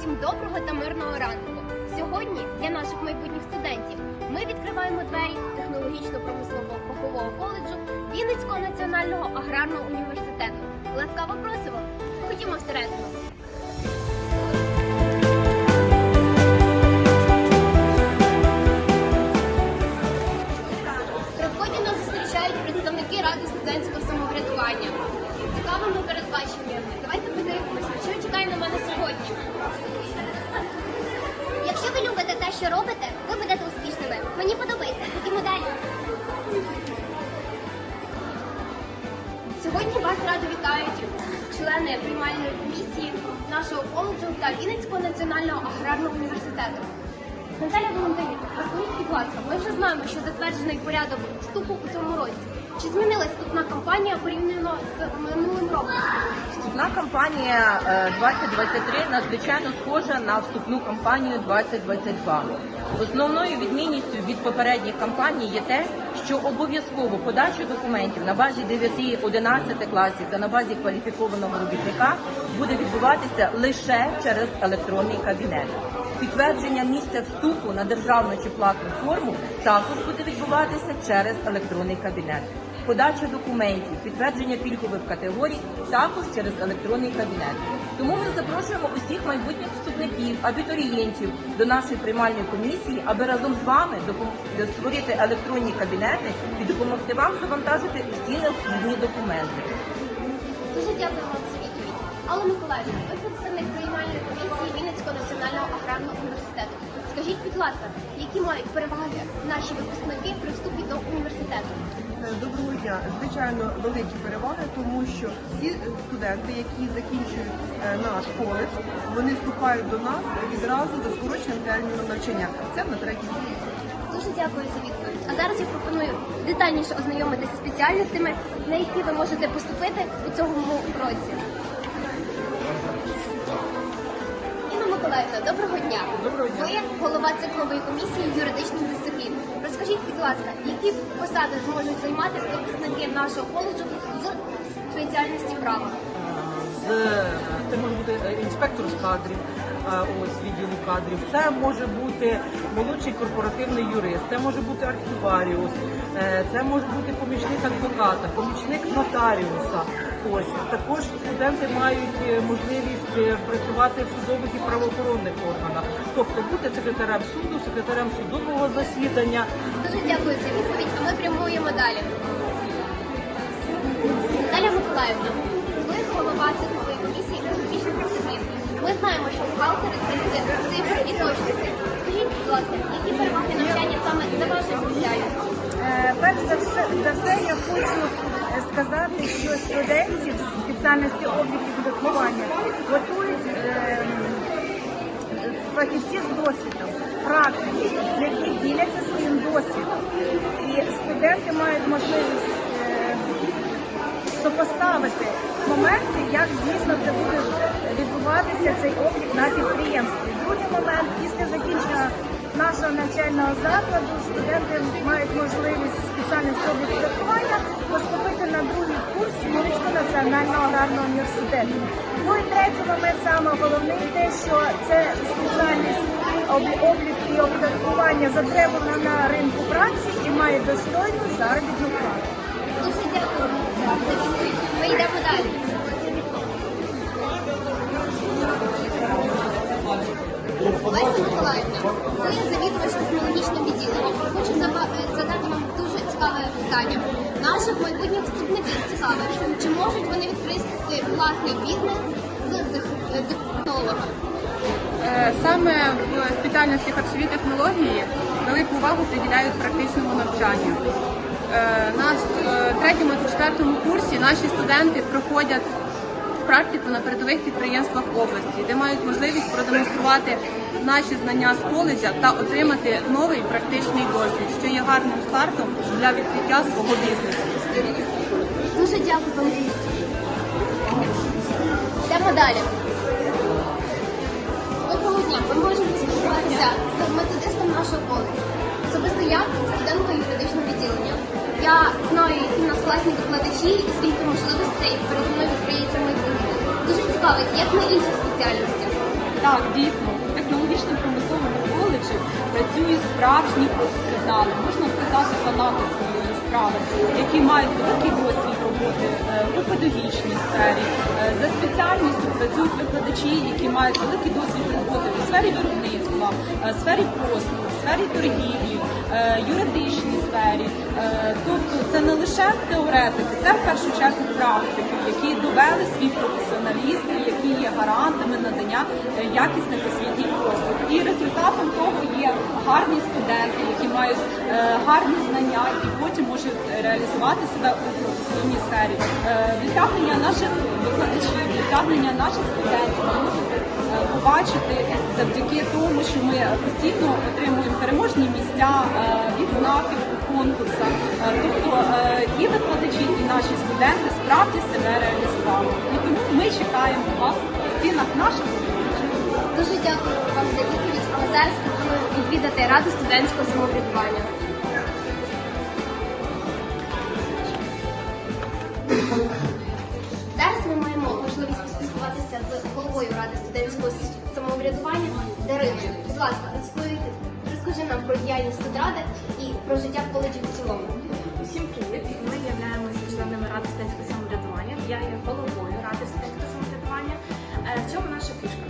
усім доброго та мирного ранку. Сьогодні для наших майбутніх студентів ми відкриваємо двері технологічно-промислового фахового коледжу Вінницького національного аграрного університету. Ласкаво просимо! Ходімо всередину. При нас зустрічають представники Ради студентського самоврядування. Цікавими що робите, ви будете успішними. Мені подобається. Ходімо далі. Сьогодні вас радо вітають члени приймальної комісії нашого коледжу та Вінницького національного аграрного університету. Наталя Валентинівна, розкажіть, будь ласка, ми вже знаємо, що затверджений порядок вступу у цьому році. Чи змінилась вступна кампанія порівняно з минулим роком? Вступна кампанія е, 2023 надзвичайно схожа на вступну кампанію 2022. Основною відмінністю від попередніх кампаній є те, що обов'язково подача документів на базі 9-11 класів та на базі кваліфікованого робітника буде відбуватися лише через електронний кабінет. Підтвердження місця вступу на державну чи платну форму також буде відбуватися через електронний кабінет. Подача документів, підтвердження пільгових категорій також через електронний кабінет. Тому ми запрошуємо усіх майбутніх вступників, абітурієнтів до нашої приймальної комісії, аби разом з вами створити електронні кабінети і допомогти вам завантажити усі необхідні документи. Дуже дякую вам. Алла Миколаївна, ви представник приймальної комісії Вінницького національного аграрного університету. Скажіть, будь ласка, які мають переваги наші випускники при вступі до університету? Е, Доброго дня. Звичайно, великі переваги, тому що всі студенти, які закінчують е, наш коледж, вони вступають до нас відразу за скороченим терміном навчання. Це на третій рік. Дуже дякую за відповідь. А зараз я пропоную детальніше ознайомитися з спеціальностями, на які ви можете поступити у цьому році. Миколаївна, доброго дня. Доброго дня. Ви голова циклової комісії юридичних дисциплін. Розкажіть, будь ласка, які посади зможуть займати випускники нашого коледжу з спеціальності права? з це може бути е, інспектор з кадрів, е, ось відділу кадрів. Це може бути молодший корпоративний юрист, це може бути архіваріус, е, це може бути помічник адвоката, помічник нотаріуса. Ось також студенти мають е, можливість е, працювати в судових і правоохоронних органах, тобто бути секретарем суду, секретарем судового засідання. Дуже дякую за відповідь, а ми прямуємо далі. Наталя Миколаївна, ви голова циклової комісії економічних дисциплін. Ми знаємо, що бухгалтери це люди цифр і точності. Скажіть, будь ласка, які переваги навчання саме за вашою спеціальністю? Е, Перш за все, за все я хочу сказати, що студентів з спеціальності обліку і видаткування готують е, фахівці з досвідом, практики, які діляться своїм досвідом. І студенти мають можливість е, сопоставити моменти, як дійсно це буде відбуватися цей облік на підприємстві. Другий момент після закінчення нашого навчального закладу студенти мають можливість спеціальності обліку рахування поступити на другий курс Вінницького національного аграрного університету. Ну і третій момент саме головний те, що це спеціальність облік і оподаткування затребувана на ринку праці і має достойну заробітну плату. Дуже дякую. Ми йдемо далі. Леся Миколаївна, ви завідувач технологічним відділенням. Хочу е, задати вам дуже цікаве питання. Наших майбутніх вступників цікаве, чи можуть вони відкрити власний бізнес з е, технологами? Е, Саме в спеціальності харчові технології велику увагу приділяють практичному навчанню. На третьому та четвертому курсі наші студенти проходять практику на передових підприємствах області, де мають можливість продемонструвати наші знання з коледжа та отримати новий практичний досвід, що є гарним стартом для відкриття свого бізнесу. Дуже дякую вам. Йдемо далі. Доброго дня. Ми можемо спілкуватися з методистом нашого коледжу. Особисто я студентка юридичного відділення. Я знаю, які в нас класні викладачі і скільки можливостей передо мною відкриється в майбутньому. Дуже цікаво, як на інших спеціальностях. Так, дійсно, у технологічно-промисловому коледжі працюють справжні професіонали, можна сказати, фанати своєї справи, які мають великий досвід роботи е, у педагогічній сфері. Е, За спеціальністю працюють викладачі, які мають великий досвід роботи у сфері виробництва, е, сфері послуг, сфері торгівлі, юридичній сфері. Е, Тобто це не лише теоретики, це в першу чергу практики, які довели свій професіоналізм, які є гарантами надання е, якісних освітніх послуг. І результатом того є гарні студенти, які мають е, гарні знання і потім можуть реалізувати себе у професійній сфері. Досягнення наших викладачів, досягнення наших студентів е, побачити завдяки тому, що ми постійно отримуємо переможні місця, відзнаки конкурсах. Е, Тобто е, і викладачі, і наші студенти справді себе реалізували. І тому ми чекаємо вас в стінах наших. Дуже дякую вам за відповідь, але зараз відвідати раду студентського самоврядування. Зараз ми маємо можливість поспілкуватися з головою ради студентського самоврядування Дариною. Будь ласка, розкажи, нам про діяльність студради і про життя в коледжі в цілому. Усім привіт! Ми являємося членами Ради студентського самоврядування. Я є головою Ради студентського самоврядування. Е, В чому наша фішка?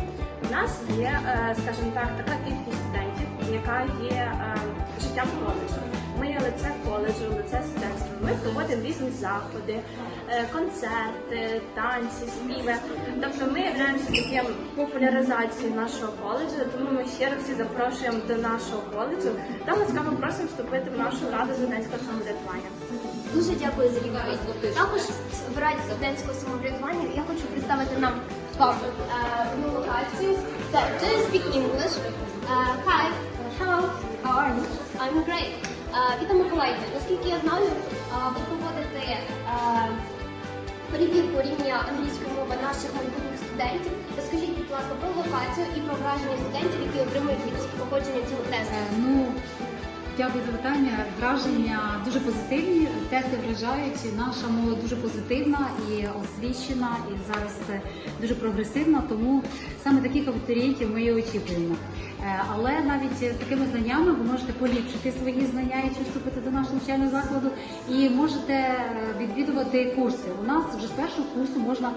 У нас є, е, скажімо так, така кількість студентів, яка є е, життям коледжу. Ми є лице коледжу, лице студентства. Ми проводимо різні заходи, е, концерти, танці, співи. Тобто ми являємося таким популяризацією нашого коледжу, тому ми щиро всі запрошуємо до нашого коледжу та ласкаво просимо вступити в нашу раду студентського самоврядування. Дуже дякую за відповідь. Також в раді студентського самоврядування я хочу представити нам вам е, одну локацію. Це speak English? Е, Hi, how are you? I'm great. Віта Миколаївна, наскільки я знаю, ви проводите перевірку рівня англійської мови наших майбутніх студентів. Розкажіть, будь ласка, про локацію і про враження студентів, які отримують від проходження цього тесту. Е, Ну, дякую за питання. Враження дуже позитивні. Тести вражають. Наша молодь дуже позитивна і освічена, і зараз дуже прогресивна. Тому саме таких абітурієнтів ми і очікуємо. Е, Але навіть з такими знаннями ви можете поліпшити свої знання, якщо вступити до нашого навчального закладу, і можете е, відвідувати курси. У нас вже з першого курсу можна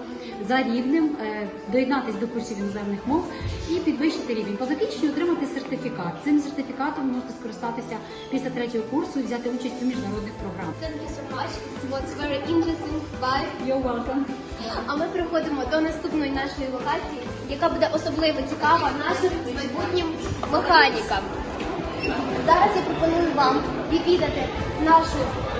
за рівнем е, доєднатися до курсів іноземних мов і підвищити рівень. По закінченню отримати сертифікат. Цим сертифікатом можете скористатися після третього курсу і взяти участь у міжнародних програмах. Thank you so much. It was very interesting. Bye. You're welcome. А ми переходимо до наступної нашої локації, яка буде особливо цікава нашим майбутнім механікам. Зараз я пропоную вам відвідати нашу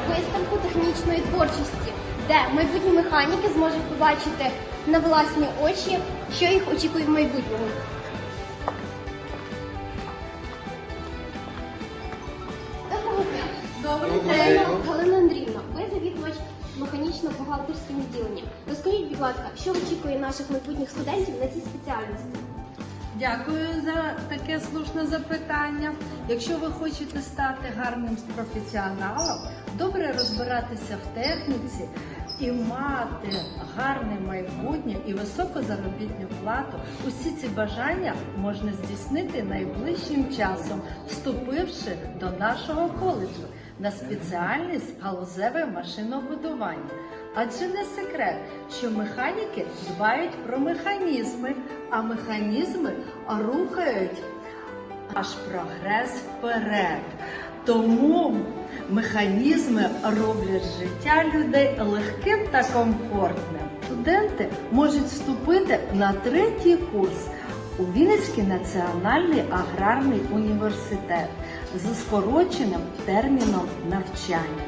виставку технічної творчості, де майбутні механіки зможуть побачити на власні очі, що їх очікує в майбутньому. Механічно-бухгалтерським відділенням. Розкажіть, будь ласка, що очікує наших майбутніх студентів на цій спеціальності? Дякую за таке слушне запитання. Якщо ви хочете стати гарним професіоналом, добре розбиратися в техніці і мати гарне майбутнє і високу заробітну плату, усі ці бажання можна здійснити найближчим часом, вступивши до нашого коледжу на спеціальність галузеве машинобудування. Адже не секрет, що механіки дбають про механізми, а механізми рухають наш прогрес вперед. Тому механізми роблять життя людей легким та комфортним. Студенти можуть вступити на третій курс у Вінницький національний аграрний університет за скороченим терміном навчання.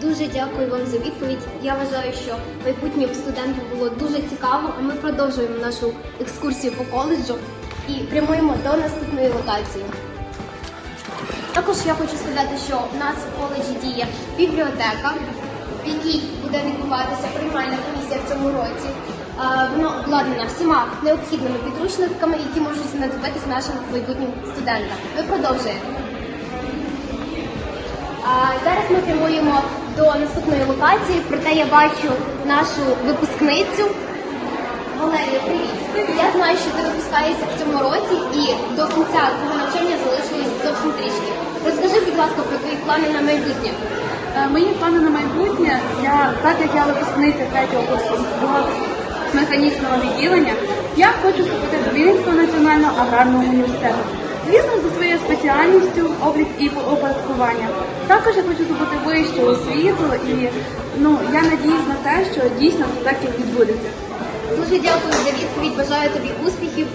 Дуже дякую вам за відповідь. Я вважаю, що майбутнім студентам було дуже цікаво, а ми продовжуємо нашу екскурсію по коледжу і прямуємо до наступної локації. Також я хочу сказати, що в нас в коледжі діє бібліотека, в якій буде відбуватися приймальна комісія в цьому році. Е, Вона обладнана всіма необхідними підручниками, які можуть знадобитись нашим майбутнім студентам. Ми продовжуємо. Зараз ми прямуємо до наступної локації, проте я бачу нашу випускницю. Валерія, привіт. Я знаю, що ти випускаєшся в цьому році і до кінця твого навчання залишилось зовсім трішки. Розкажи, будь ласка, про твої плани на майбутнє. Е, Мої плани на майбутнє, я, так як я випускниця третього курсу механічного відділення, я хочу вступити до Вінницького національного аграрного університету. Звісно, за своєю спеціальністю облік і оподаткування. Також я хочу здобути вищу освіту і ну, я надіюсь на те, що дійсно це так і відбудеться. Дуже дякую за відповідь. Бажаю тобі успіхів.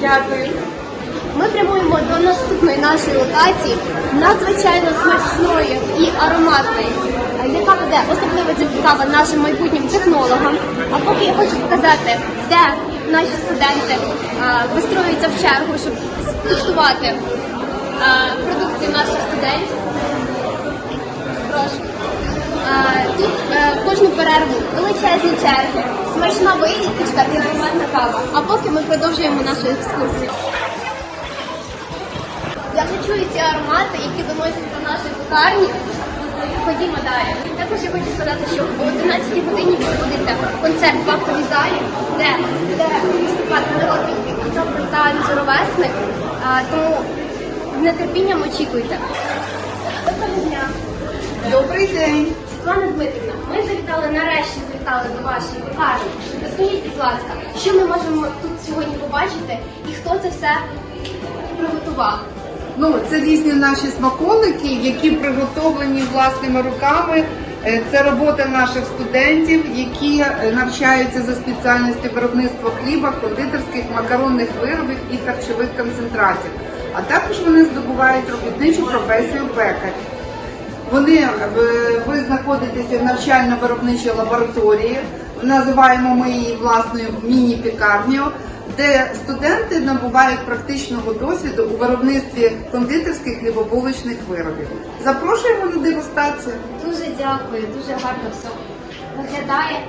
Дякую. Ми прямуємо до наступної нашої локації, надзвичайно смачної і ароматної, яка буде особливо цікава нашим майбутнім технологам. А поки я хочу показати, де наші студенти вистроюються в чергу, щоб скуштувати продукцію наших студентів. Прошу. Тут е, кожну перерву величезні черги, смачна виїздочка і ароматна кава. А поки ми продовжуємо нашу екскурсію. Я вже чую ці аромати, які доносять до нашої пекарні. Ходімо далі. Також я хочу сказати, що о 11 годині відбудеться концерт в актовій залі, де буде виступати народний ансамбль танцю ровесник. А, Тому з нетерпінням очікуйте. Добрий день. Світлана Дмитрівна, ми завітали нарешті завітали до вашої пекарні. Розкажіть, будь ласка, що ми можемо тут сьогодні побачити і хто це все приготував? Ну, це дійсно наші смаколики, які приготовлені власними руками. Е, Це робота наших студентів, які е, навчаються за спеціальністю виробництва хліба, кондитерських, макаронних виробів і харчових концентратів. А також вони здобувають робітничу професію пекар. Вони е, ви знаходитеся в навчально-виробничій лабораторії. Називаємо ми її власною міні-пікарнею, де студенти набувають практичного досвіду у виробництві кондитерських хлібобулочних виробів. Запрошуємо на дегустацію. Дуже дякую, дуже гарно все виглядає.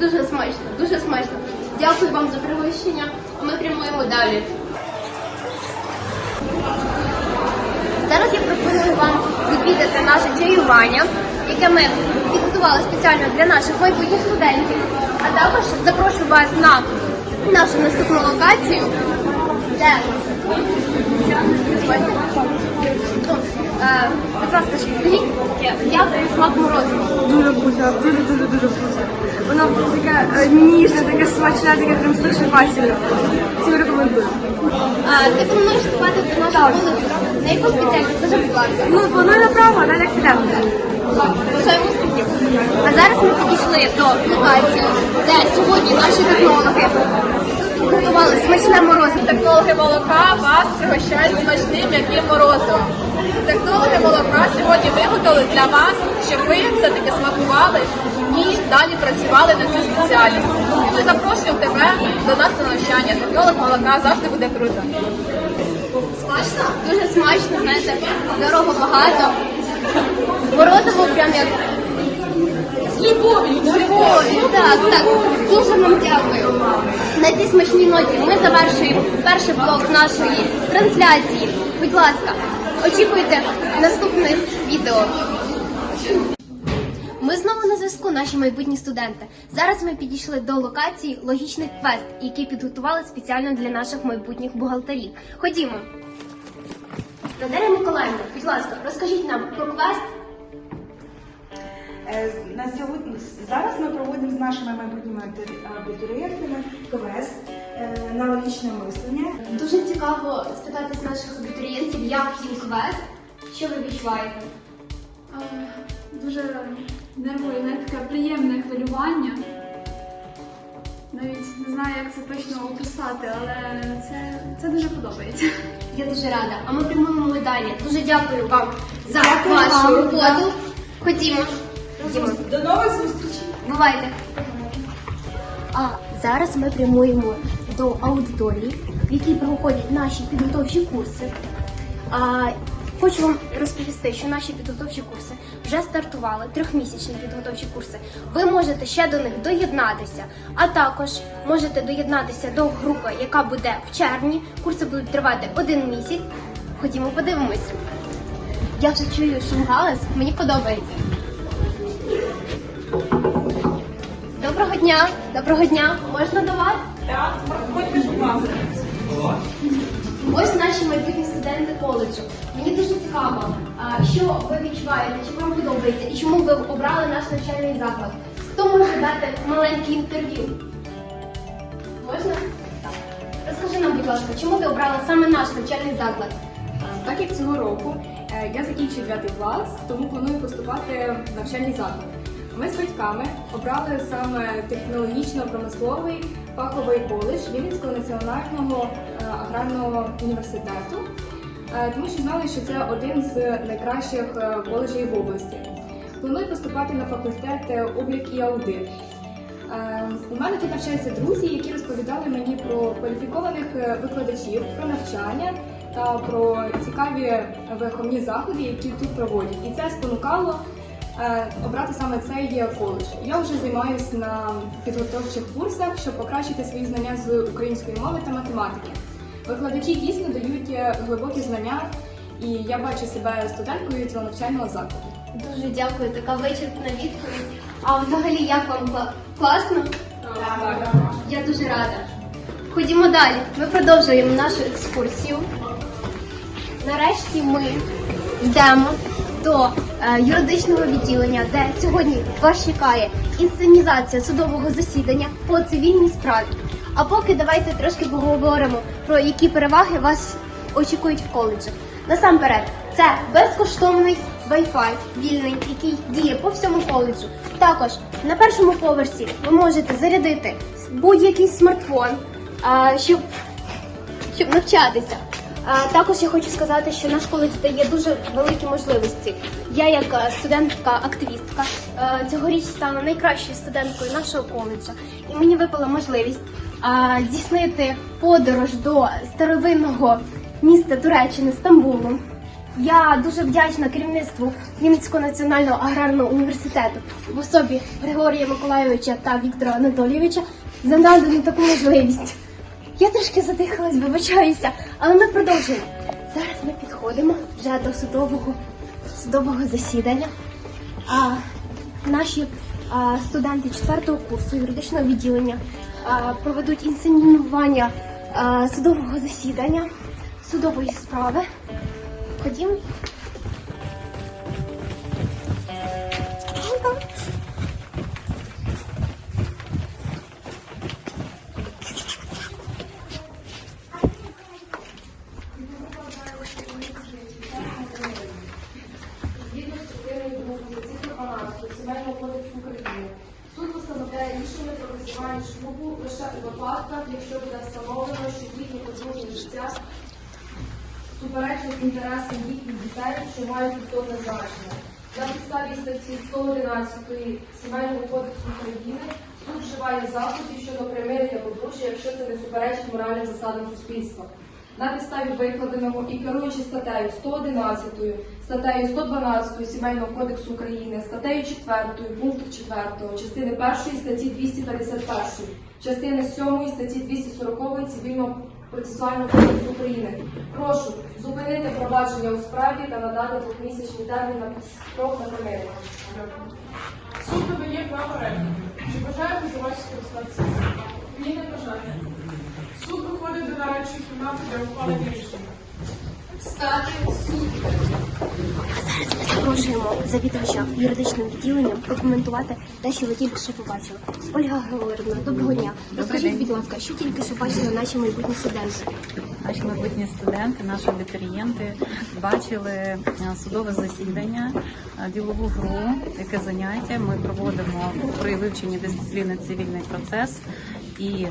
Дуже смачно, дуже смачно. Дякую вам за пригощення. Ми прямуємо далі. Зараз я пропоную вам відвідати наше чаювання, яке ми підготували спеціально для наших майбутніх студентів. А також запрошую вас на нашу наступну локацію, де Будь ласка, скажіть, як смак морозива? Дуже вкусно, дуже дуже дуже вкусно. Воно таке е, ніжне, таке смачне, таке прям дуже бачення. Всім рекомендую. А, ти плануєш вступати до нашого коледжу? На яку спеціальність? Скажи, будь ласка. Ну, планую направо, а далі як підемо. Бажаю успіхів. А зараз ми підійшли до локації, де сьогодні наші технологи готували смачне морозиво. Технологи молока вас пригощають смачним м'яким морозивом. Технологи молока сьогодні виготовили для вас, щоб ви все-таки смакували і далі працювали на цю спеціальність. Ми запрошуємо тебе до нас на навчання. Технолог молока завжди буде круто. Смачно? Дуже смачно, знаєте, дорого багато. Морозиво прям як з любов'ю. З любов'ю, так, так. Дуже вам дякую. На цій смачній ноті ми завершуємо перший блок нашої трансляції. Будь ласка, очікуйте наступних відео. Ми знову на зв'язку, наші майбутні студенти. Зараз ми підійшли до локації логічний квест, який підготували спеціально для наших майбутніх бухгалтерів. Ходімо. Наталя Миколаївна, будь ласка, розкажіть нам про квест. Е, На сьогодні зараз ми проводимо з нашими майбутніми абітурієнтами квест е, на логічне мислення. Дуже цікаво спитати з наших абітурієнтів, як їм квест, що ви відчуваєте? Дуже нервує, навіть таке приємне хвилювання. Навіть не знаю, як це точно описати, але це, це дуже подобається. Я дуже рада. А ми прямуємо далі. Дуже дякую вам за Дякую вашу вам. роботу. Ходімо. Ходімо. До нових зустрічей! Бувайте. А зараз ми прямуємо до аудиторії, в якій проходять наші підготовчі курси. А, хочу вам розповісти, що наші підготовчі курси вже стартували, трьохмісячні підготовчі курси. Ви можете ще до них доєднатися, а також можете доєднатися до групи, яка буде в червні. Курси будуть тривати один місяць. Ходімо, подивимось. Я вже чую шум галас, мені подобається. Доброго Доброго дня! Доброго дня! Можна до вас? Так, проходьте, будь ласка. Ось наші майбутні студенти коледжу. Мені дуже цікаво, що ви відчуваєте, чи вам подобається і чому ви обрали наш навчальний заклад. Хто може дати маленьке інтерв'ю? Можна? Так. Розкажи нам, будь ласка, чому ти обрала саме наш навчальний заклад? Так як цього року е, я закінчую 9 клас, тому планую поступати в навчальний заклад. Ми з батьками обрали саме технологічно-промисловий фаховий коледж Вінницького національного е, аграрного університету, е, тому що знали, що це один з найкращих е, коледжів в області. Планую поступати на факультет облік і аудит. У мене тут навчаються друзі, які розповідали мені про кваліфікованих викладачів, про навчання та про цікаві виховні заходи, які тут проводять. І це спонукало обрати саме цей коледж. Я вже займаюся на підготовчих курсах, щоб покращити свої знання з української мови та математики. Викладачі дійсно дають е, глибокі знання, і я бачу себе студенткою цього навчального закладу. Дуже дякую, така вичерпна відповідь. А взагалі, як вам кла- класно? Я дуже рада. Ходімо далі. Ми продовжуємо нашу екскурсію. Нарешті ми йдемо до е, юридичного відділення, де сьогодні вас чекає інсценізація судового засідання по цивільній справі. А поки давайте трошки поговоримо про які переваги вас очікують в коледжі. Насамперед, це безкоштовний Wi-Fi вільний, який діє по всьому коледжу. Також на першому поверсі ви можете зарядити будь-який смартфон, щоб щоб навчатися. Також я хочу сказати, що наш коледж дає дуже великі можливості. Я, як е, студентка-активістка, е, цьогоріч стала найкращою студенткою нашого коледжа, і мені випала можливість здійснити подорож до старовинного міста Туреччини Стамбулу. Я дуже вдячна керівництву Вінницького національного аграрного університету в особі Григорія Миколайовича та Віктора Анатолійовича за надану таку можливість. Я трошки задихалась, вибачаюся, але ми продовжуємо. Зараз ми підходимо вже до судового судового засідання. А наші а, студенти четвертого курсу юридичного відділення а, проведуть інсценування судового засідання, судової справи. Ходімо. Що мають істотне значення. На підставі статті 111 Сімейного кодексу України суд вживає заходи щодо примирення подружжя, якщо це не суперечить моральним засадам суспільства. На підставі викладеного і керуючи статтею 111, статтею 112 Сімейного кодексу України, статтею 4 пункту 4 частини 1 статті 251, частини 7 статті 240 Цивільного процесуального кодексу України. Прошу зупинити провадження у справі та надати двохмісячний термін на строк на примирення. Суд видає право репліки. Чи бажає позивач скористатися? Ні, не бажає. Суд виходить до нарадчої кімнати для ухвалення рішення. Встати суд. А зараз ми запрошуємо завідувача юридичним відділенням прокоментувати те, що ви тільки що побачили. Ольга Григорівна, доброго дня. Розкажіть, будь ласка, що тільки що бачили наші майбутні студенти? Наші майбутні студенти, наші абітурієнти бачили е, судове засідання, е, ділову гру, яке заняття ми проводимо при вивченні дисципліни цивільний процес. І е,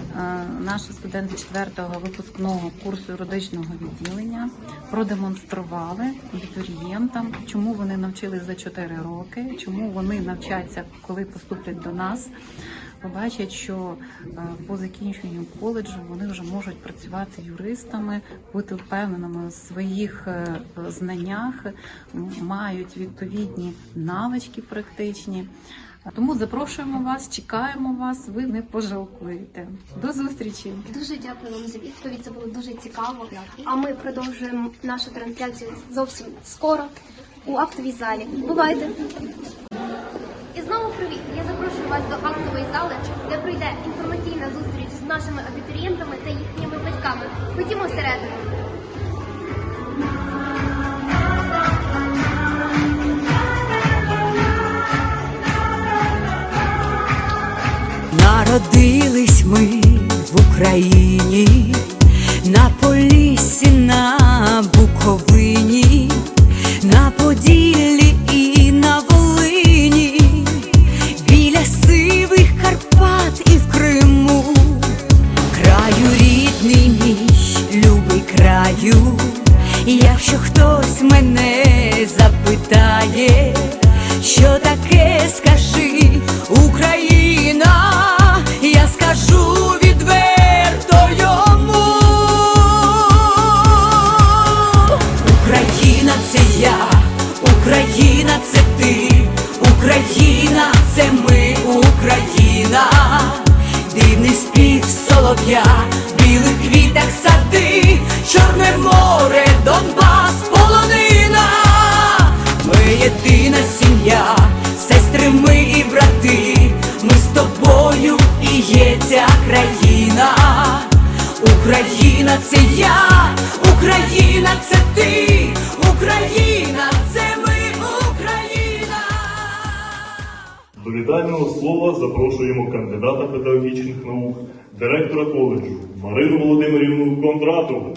наші студенти четвертого випускного курсу юридичного відділення продемонстрували абітурієнтам, чому вони навчились за 4 роки, чому вони навчаться, коли поступлять до нас побачать, що е, по закінченню коледжу вони вже можуть працювати юристами, бути впевненими в своїх е, знаннях, мають відповідні навички практичні. А Тому запрошуємо вас, чекаємо вас, ви не пожалкуєте. До зустрічі! Дуже дякую вам за відповідь. Це було дуже цікаво. А ми продовжуємо нашу трансляцію зовсім скоро у актовій залі. Бувайте! І знову привіт! Я запрошую вас до актової зали, де пройде інформаційна зустріч з нашими абітурієнтами та їхніми батьками. Ходімо всередину. Народились ми в Україні, в білих квітах сади, Чорне море, Донбас, полонина, ми єдина сім'я, сестри ми і брати, ми з тобою і є ця країна. Україна це я, Україна це ти, Україна це ми, Україна. До вітального слова запрошуємо кандидата педагогічних наук, директора коледжу Марину Володимирівну Кондратову.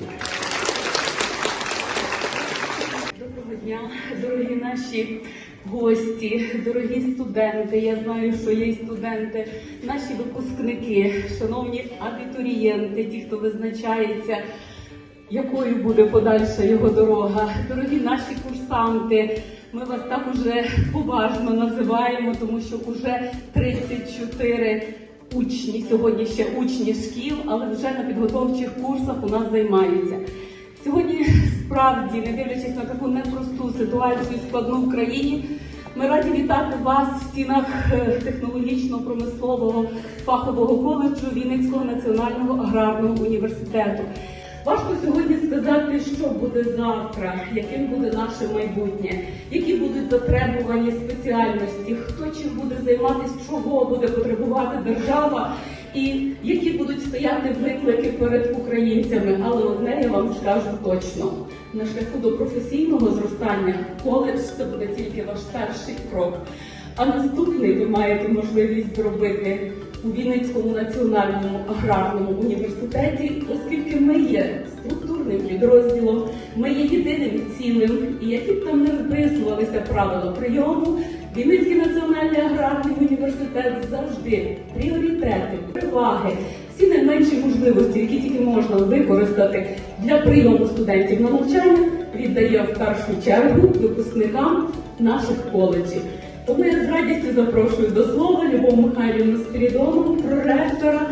Доброго дня, дорогі наші гості, дорогі студенти. Я знаю, що є студенти, наші випускники, шановні абітурієнти, ті, хто визначається, якою буде подальша його дорога. Дорогі наші курсанти. Ми вас так уже поважно називаємо, тому що вже 34 учні, сьогодні ще учні шкіл, але вже на підготовчих курсах у нас займаються. Сьогодні справді, не дивлячись на таку непросту ситуацію складну в країні, ми раді вітати вас в стінах е, технологічно-промислового фахового коледжу Вінницького національного аграрного університету. Важко сьогодні сказати, що буде завтра, яким буде наше майбутнє, які будуть затребувані спеціальності, хто чим буде займатися, чого буде потребувати держава, і які будуть стояти виклики перед українцями. Але одне я вам скажу точно: на шляху до професійного зростання коледж це буде тільки ваш перший крок. А наступний ви маєте можливість зробити у Вінницькому національному аграрному університеті, оскільки ми є структурним підрозділом, ми є єдиним цілим, і які б там не виписувалися правила прийому, Вінницький національний аграрний університет завжди пріоритети, переваги, всі найменші можливості, які тільки можна використати для прийому студентів на навчання, віддає в першу чергу випускникам наших коледжів. Тому я з радістю запрошую до слова Любов Михайлівну Спірідонову, проректора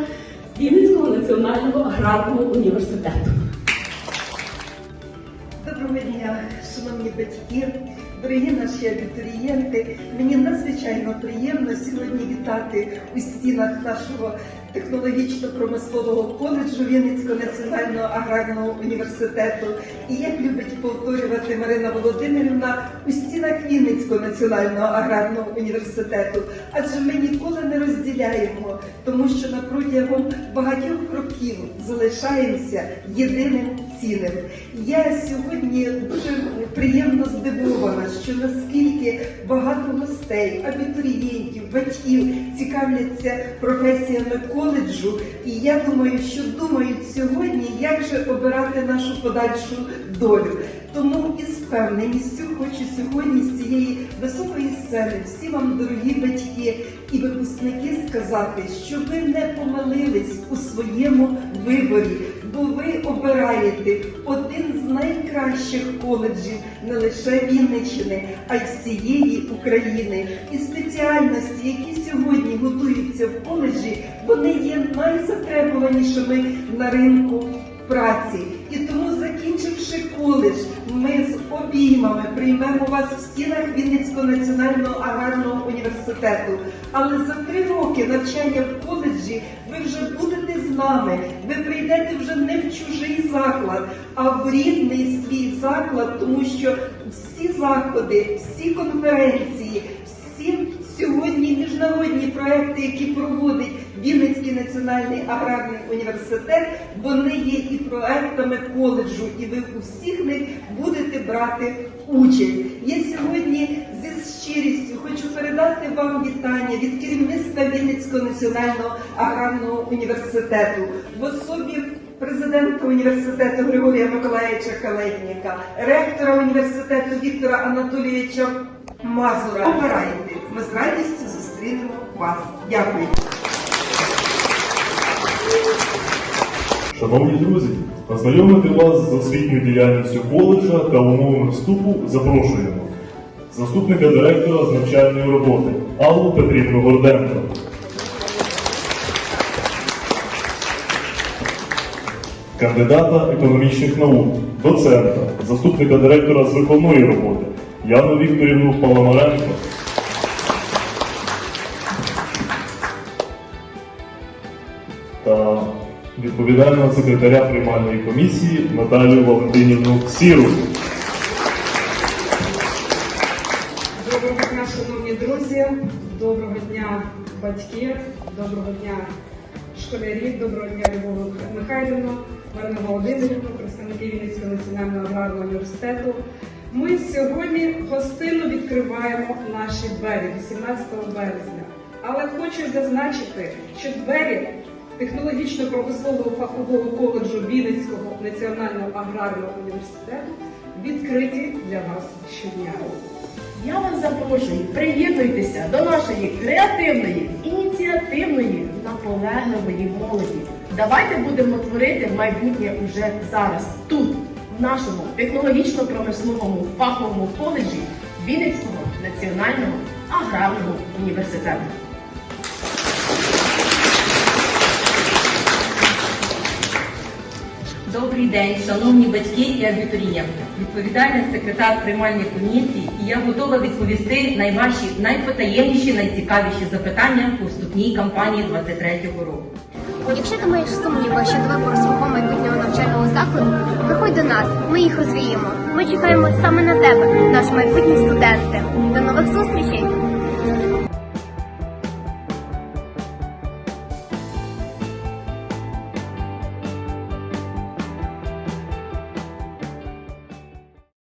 Вінницького національного аграрного університету. Доброго дня, шановні батьки, дорогі наші абітурієнти. Мені надзвичайно приємно сьогодні вітати у стінах нашого технологічно-промислового коледжу Вінницького національного аграрного університету. І як любить повторювати Марина Володимирівна, у стінах Вінницького національного аграрного університету. Адже ми ніколи не розділяємо, тому що на протягом багатьох років залишаємося єдиним цілим. Я сьогодні дуже приємно здивована, що наскільки багато гостей, абітурієнтів, батьків цікавляться професіями коледжу. І я думаю, що думають сьогодні, як же обирати нашу подальшу долю. Тому із впевненістю хочу сьогодні з цієї високої сцени всі вам, дорогі батьки і випускники, сказати, що ви не помилились у своєму виборі, бо ви обираєте один з найкращих коледжів не лише Вінниччини, а й всієї України. І спеціальності, які сьогодні готуються в коледжі, вони є найзатребуванішими на ринку праці. І тому, закінчивши коледж, ми з обіймами приймемо вас в стінах Вінницького національного аграрного університету. Але за три роки навчання в коледжі ви вже будете з нами. Ви прийдете вже не в чужий заклад, а в рідний свій заклад, тому що всі заходи, всі конференції, всі Сьогодні міжнародні проекти, які проводить Вінницький національний аграрний університет, вони є і проектами коледжу, і ви у всіх них будете брати участь. Я сьогодні щирістю хочу передати вам вітання від керівництва Вінницького національного аграрного університету в особі президента університету Григорія Миколаївича Калетніка, ректора університету Віктора Анатолійовича Мазура. Обирайте. Ми з радістю зустрінемо вас. Дякую. Шановні друзі, ознайомити вас з освітньою діяльністю коледжа та умовами вступу запрошуємо заступника директора з навчальної роботи Аллу Петрівну Горденко. Кандидата економічних наук, доцента, заступника директора з виховної роботи Яну Вікторівну Паламаренко. та відповідального секретаря приймальної комісії Наталію Валентинівну Сіру. Батьки, доброго дня, школярі, доброго дня, Любов Михайлівна, Марина Володимирівна, представники Вінницького національного аграрного університету. Ми сьогодні гостинно відкриваємо наші двері 18 березня. Але хочу зазначити, що двері технологічно-промислового фахового коледжу Вінницького національного аграрного університету відкриті для вас щодня. Я вас запрошую, приєднуйтеся до нашої креативної, ініціативної, наполегливої молоді. Давайте будемо творити майбутнє уже зараз, тут, в нашому технологічно-промисловому фаховому коледжі Вінницького національного аграрного університету. Добрий день, шановні батьки і абітурієнти. Відповідальний секретар приймальної комісії, і я готова відповісти найважчі, найпотаємніші, найцікавіші запитання по вступній кампанії 23-го року. Якщо ти маєш сумніви щодо вибору свого майбутнього навчального закладу, приходь до нас, ми їх розвіємо. Ми чекаємо саме на тебе, наші майбутні студенти. До нових зустрічей!